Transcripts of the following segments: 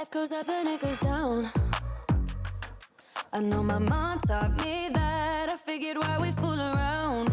Life goes up and it goes down. I know my mom taught me that. I figured why we fool around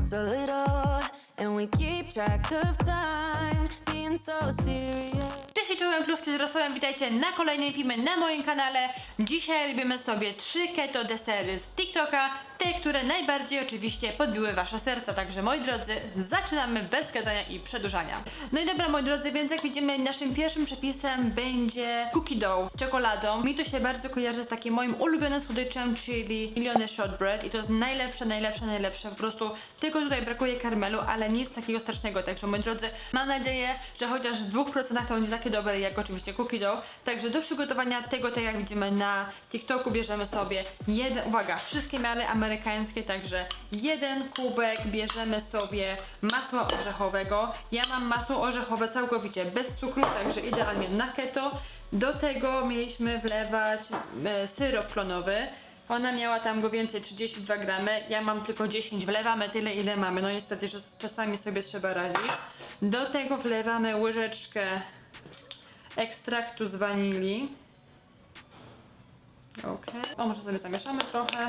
so little and we keep track of time, being so serious. Cześć czołem, z rosołem, witajcie na kolejnej filmie na moim kanale. Dzisiaj robimy sobie trzy keto desery z TikToka, które najbardziej oczywiście podbiły wasze serca. Także moi drodzy, zaczynamy bez gadania i przedłużania. No i dobra, moi drodzy, więc jak widzimy, naszym pierwszym przepisem będzie cookie dough z czekoladą. Mi to się bardzo kojarzy z takim moim ulubionym słodyczem, czyli miliony shortbread i to jest najlepsze, najlepsze, najlepsze. Po prostu tylko tutaj brakuje karmelu, ale nic takiego strasznego. Także moi drodzy, mam nadzieję, że chociaż w 2% to będzie takie dobre jak oczywiście cookie dough. Także do przygotowania tego, tak jak widzimy na TikToku, bierzemy sobie jeden, uwaga, wszystkie miary amerykańskie, także jeden kubek bierzemy sobie masła orzechowego. Ja mam masło orzechowe całkowicie bez cukru, także idealnie na keto. Do tego mieliśmy wlewać e, syrop klonowy. Ona miała tam go więcej, 32 gramy. Ja mam tylko 10, wlewamy tyle ile mamy. No niestety, że czasami sobie trzeba radzić. Do tego wlewamy łyżeczkę ekstraktu z wanilii. Ok. O, może sobie zamieszamy trochę.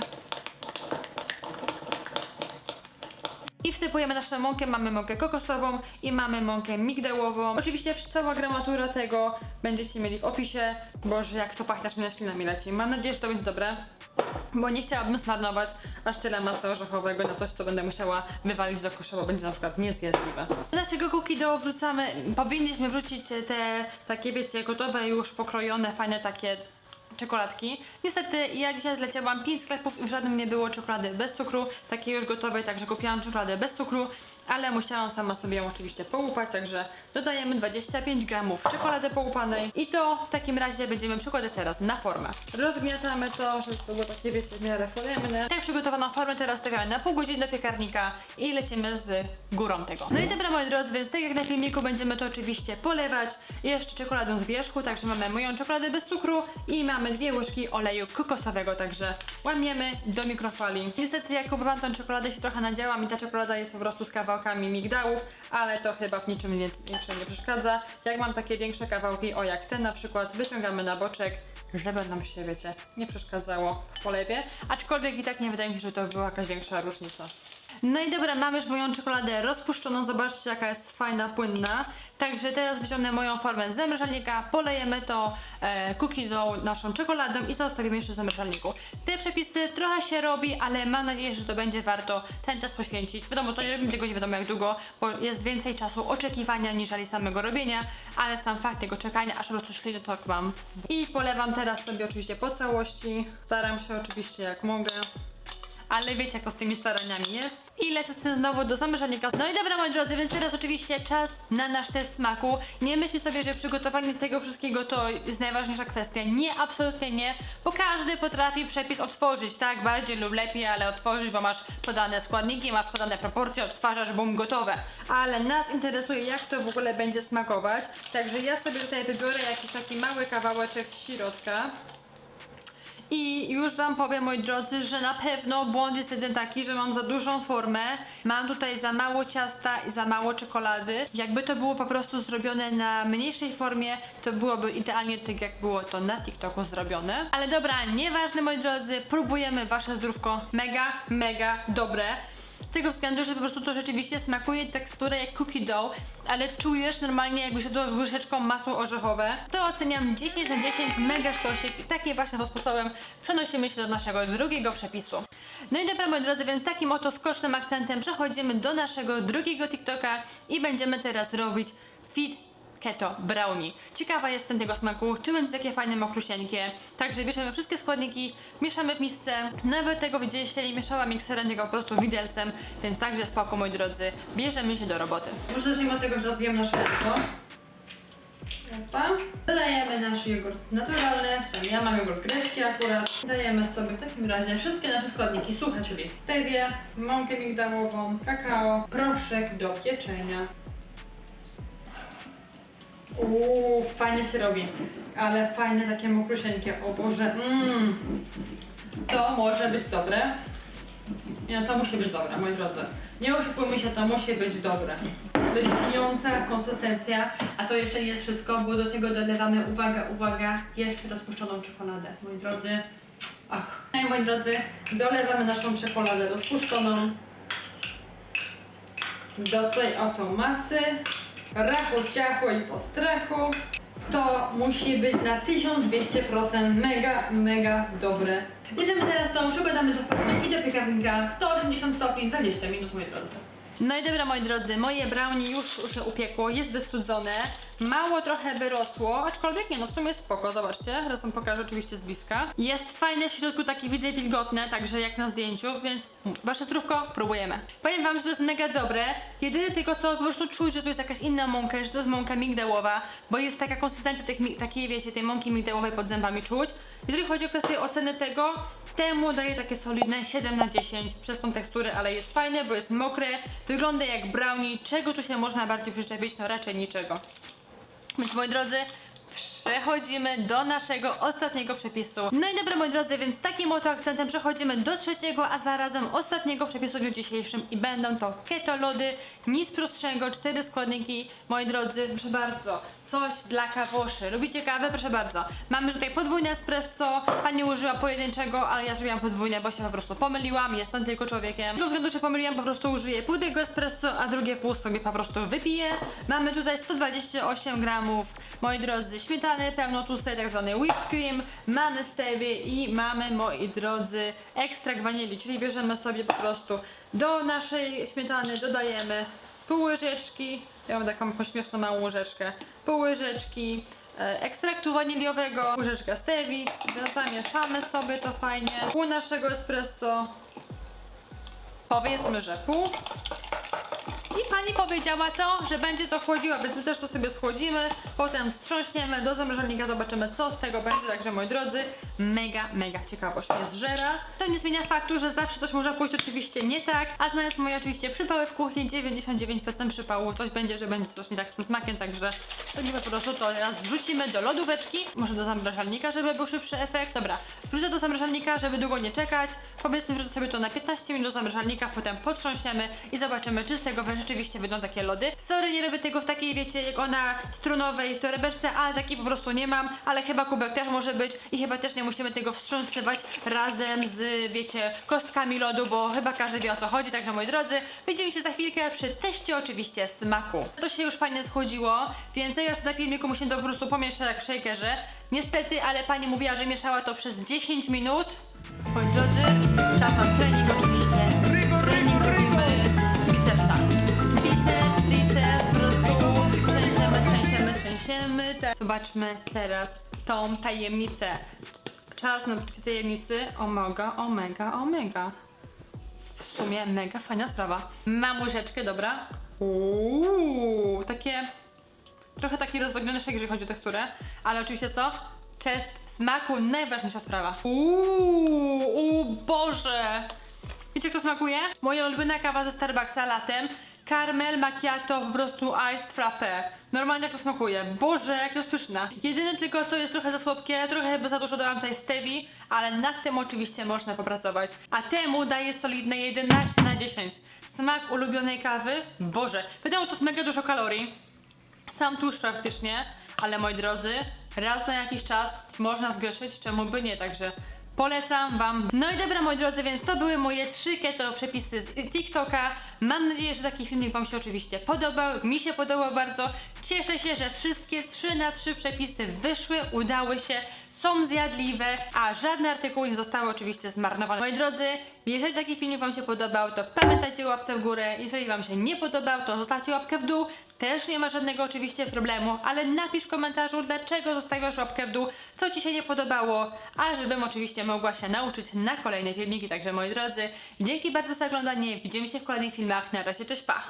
I wsypujemy naszą mąkę, mamy mąkę kokosową i mamy mąkę migdałową. Oczywiście cała gramatura tego będziecie mieli w opisie, boże jak to pachnie, aż mnie ślinami leci. Mam nadzieję, że to będzie dobre, bo nie chciałabym zmarnować aż tyle masła orzechowego na coś, co będę musiała wywalić do kosza, bo będzie na przykład niezjadliwe. Do naszego cookie wrzucamy, powinniśmy wrzucić te takie, wiecie, gotowe już pokrojone, fajne takie czekoladki. Niestety ja dzisiaj zleciałam 5 sklepów i w żadnym nie było czekolady bez cukru, takiej już gotowej, także kupiłam czekoladę bez cukru, ale musiałam sama sobie ją oczywiście połupać, także dodajemy 25 gramów czekolady połupanej i to w takim razie będziemy przykładać teraz na formę. Rozgniatamy to, żeby to było takie wiecie w miarę pojemne. Tak przygotowaną formę teraz stawiamy na pół godziny do piekarnika i lecimy z górą tego. No i dobra moi drodzy, więc tak jak na filmiku będziemy to oczywiście polewać jeszcze czekoladą z wierzchu, także mamy moją czekoladę bez cukru i mamy dwie łyżki oleju kokosowego, także łamiemy do mikrofali. Niestety jak kupowałam tą czekoladę się trochę nadziałam i ta czekolada jest po prostu z kawałkami migdałów, ale to chyba w niczym większym nie przeszkadza. Jak mam takie większe kawałki, o jak ten na przykład, wyciągamy na boczek, żeby nam się, wiecie, nie przeszkadzało w polewie, aczkolwiek i tak nie wydaje mi się, że to była jakaś większa różnica. No i dobra, mamy już moją czekoladę rozpuszczoną, zobaczcie jaka jest fajna, płynna. Także teraz wyciągnę moją formę z zamrażalnika, polejemy to e, cookie dough naszą czekoladą i zostawimy jeszcze w zamrażalniku. Te przepisy trochę się robi, ale mam nadzieję, że to będzie warto ten czas poświęcić. Wiadomo, to nie robimy tego nie wiadomo jak długo, bo jest więcej czasu oczekiwania niżeli samego robienia, ale sam fakt tego czekania, aż po prostu ślinę to mam. I polewam teraz sobie oczywiście po całości. Staram się oczywiście jak mogę. Ale wiecie jak to z tymi staraniami jest. I lecę z tym znowu do zamierzalnika. No i dobra moi drodzy, więc teraz oczywiście czas na nasz test smaku. Nie myślcie sobie, że przygotowanie tego wszystkiego to jest najważniejsza kwestia. Nie, absolutnie nie, bo każdy potrafi przepis otworzyć, tak? Bardziej lub lepiej, ale otworzyć, bo masz podane składniki, masz podane proporcje, odtwarzasz, bum, gotowe. Ale nas interesuje jak to w ogóle będzie smakować. Także ja sobie tutaj wybiorę jakiś taki mały kawałeczek z środka. I już Wam powiem, moi drodzy, że na pewno błąd jest jeden taki, że mam za dużą formę, mam tutaj za mało ciasta i za mało czekolady. Jakby to było po prostu zrobione na mniejszej formie, to byłoby idealnie tak, jak było to na TikToku zrobione. Ale dobra, nieważne, moi drodzy, próbujemy Wasze zdrówko. Mega, mega dobre. Tego względu, że po prostu to rzeczywiście smakuje teksturę jak cookie dough, ale czujesz normalnie jakby się było łyżeczką masło orzechowe. To oceniam 10 na 10, mega sztosik i takim właśnie to sposobem przenosimy się do naszego drugiego przepisu. No i dobra moi drodzy, więc takim oto skocznym akcentem przechodzimy do naszego drugiego TikToka i będziemy teraz robić fit keto brownie. Ciekawa jestem tego smaku, czy będzie takie fajne moklusieńkie. Także bierzemy wszystkie składniki, mieszamy w misce. Nawet tego widzieliście, nie mieszałam mikserem, tylko po prostu widelcem, więc także spoko moi drodzy. Bierzemy się do roboty. Może zacznijmy od tego, że rozbijam nasze jajko. Dodajemy nasz jogurt naturalny, czyli ja mam jogurt grecki akurat. Dajemy sobie w takim razie wszystkie nasze składniki suche, czyli stewię, mąkę migdałową, kakao, proszek do pieczenia. Uuu, fajnie się robi. Ale fajne takie mokrusieńkie. O Boże, mmm. To może być dobre. Nie, to musi być dobre, moi drodzy. Nie oszukujmy się, to musi być dobre. lśniąca konsystencja, a to jeszcze nie jest wszystko, bo do tego dolewamy, uwaga, uwaga, jeszcze rozpuszczoną czekoladę, moi drodzy. Ach, no i moi drodzy, dolewamy naszą czekoladę rozpuszczoną do tej oto masy, rachu, ciachu i postrachu. To musi być na 1200% mega, mega dobre. Bierzemy teraz tą, przekładamy do formy i do piekarnika 180 stopni 20 minut, moi drodzy. No i dobra, moi drodzy, moje brownie już się upiekło, jest wystudzone. Mało trochę wyrosło, aczkolwiek nie, no w sumie spoko, zobaczcie. Teraz wam pokażę oczywiście z bliska. Jest fajne w środku, takie widzę wilgotne, także jak na zdjęciu, więc wasze trówko, próbujemy. Powiem wam, że to jest mega dobre. Jedyne tylko co po prostu czuć, że to jest jakaś inna mąka, że to jest mąka migdałowa, bo jest taka konsystencja tych, takiej, wiecie, tej mąki migdałowej pod zębami czuć. Jeżeli chodzi o kwestię oceny tego, temu daję takie solidne 7 na 10 przez tą teksturę, ale jest fajne, bo jest mokre, wygląda jak brownie. Czego tu się można bardziej przyczepić? No raczej niczego. Więc moi drodzy, przechodzimy do naszego ostatniego przepisu. No i dobra moi drodzy, więc takim oto akcentem przechodzimy do trzeciego, a zarazem ostatniego przepisu w dniu dzisiejszym i będą to keto lody, nic prostszego, cztery składniki. Moi drodzy, proszę bardzo, coś dla kawoszy. Lubicie kawę? Proszę bardzo. Mamy tutaj podwójne espresso, pani użyła pojedynczego, ale ja zrobiłam podwójne, bo się po prostu pomyliłam, jestem tylko człowiekiem. Z tego względu, że pomyliłam, po prostu użyję pół tego espresso, a drugie pół sobie po prostu wypiję. Mamy tutaj 128 gramów, moi drodzy, śmietany pełnotłustej, tak zwany whipped cream, mamy stevie i mamy, moi drodzy, ekstrakt wanilii, czyli bierzemy sobie po prostu do naszej śmietany, dodajemy pół łyżeczki, ja mam taką pośmieszną małą łyżeczkę, pół łyżeczki e, ekstraktu waniliowego, łyżeczka stevii, zamieszamy sobie to fajnie, pół naszego espresso, powiedzmy, że pół. I pani powiedziała co? Że będzie to chłodziła, więc my też to sobie schłodzimy, potem wstrząśniemy do zamrażalnika, zobaczymy co z tego będzie, także moi drodzy, mega, mega ciekawość mnie zżera. To nie zmienia faktu, że zawsze coś może pójść oczywiście nie tak, a znając moje oczywiście przypały w kuchni, 99% przypału, coś będzie, że będzie coś nie tak z tym smakiem, także sobie po prostu to teraz wrzucimy do lodóweczki, może do zamrażalnika, żeby był szybszy efekt. Dobra, wrzucę do zamrażalnika, żeby długo nie czekać, powiedzmy wrzucę sobie to na 15 minut do zamrażalnika, potem potrząśniemy i zobaczymy, czy z tego rzeczywiście wyjdą takie lody. Sorry, nie robię tego w takiej, wiecie, jak ona strunowej, torebeczce, ale takiej po prostu nie mam, ale chyba kubek też może być i chyba też nie musimy tego wstrząsywać razem z, wiecie, kostkami lodu, bo chyba każdy wie o co chodzi, także moi drodzy, widzimy się za chwilkę przy teście oczywiście smaku. To się już fajnie schłodziło, więc teraz na filmiku musimy to po prostu pomieszać jak w shakerze. Niestety, ale pani mówiła, że mieszała to przez 10 minut. Moi drodzy, czas na. Trening Te- Zobaczmy teraz tą tajemnicę. Czas na odkrycie tajemnicy. Omega, omega, omega. W sumie mega fajna sprawa. Mam łyżeczkę, dobra. Uuu, takie trochę taki rozwodniony shake, jeżeli chodzi o teksturę, ale oczywiście co? Chest smaku, najważniejsza sprawa. Uuu, uuu, Boże! Wiecie, jak to smakuje? Moja ulubiona kawa ze Starbucksa latem. Caramel macchiato, po prostu iced frappe. Normalnie jak to smakuje. Boże, jak to pyszne. Jedyne tylko, co jest trochę za słodkie, trochę chyba za dużo dałam tutaj stevii, ale nad tym oczywiście można popracować. A temu daję solidne 11 na 10. Smak ulubionej kawy? Boże, wiadomo, to jest mega dużo kalorii sam tłuszcz praktycznie, ale moi drodzy, raz na jakiś czas można zgrzeszyć, czemu by nie, także polecam wam. No i dobra moi drodzy, więc to były moje trzy keto przepisy z TikToka. Mam nadzieję, że taki filmik wam się oczywiście podobał, mi się podobał bardzo. Cieszę się, że wszystkie 3 na 3 przepisy wyszły, udały się, są zjadliwe, a żadne artykuły nie zostały oczywiście zmarnowane. Moi drodzy, jeżeli taki filmik wam się podobał, to pamiętajcie o łapce w górę. Jeżeli wam się nie podobał, to zostawcie łapkę w dół. Też nie ma żadnego oczywiście problemu, ale napisz w komentarzu, dlaczego zostawiasz łapkę w dół, co Ci się nie podobało, a żebym oczywiście mogła się nauczyć na kolejne filmiki. Także moi drodzy, dzięki bardzo za oglądanie, widzimy się w kolejnych filmach, na razie, cześć, pa!